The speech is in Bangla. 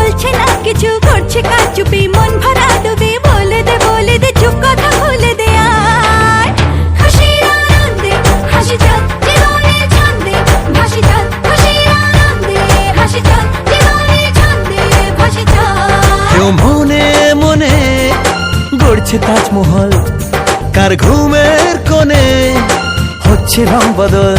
বলছে না কিছু, করছে কাজ চুপি মন ভরা ডুবে বলে দে বলে দে, চুপ কথা বলে দে আর। খুশির আনন্দে, হাসি চল জীবনে ছন্দে, ভাসি চল খুশির আনন্দে হাসি চল জীবনে ছন্দে, ভাসি চল কেউ মনে মনে গড়ছে তাজমহল, কার ঘুমের কোণে হচ্ছে রং বদল।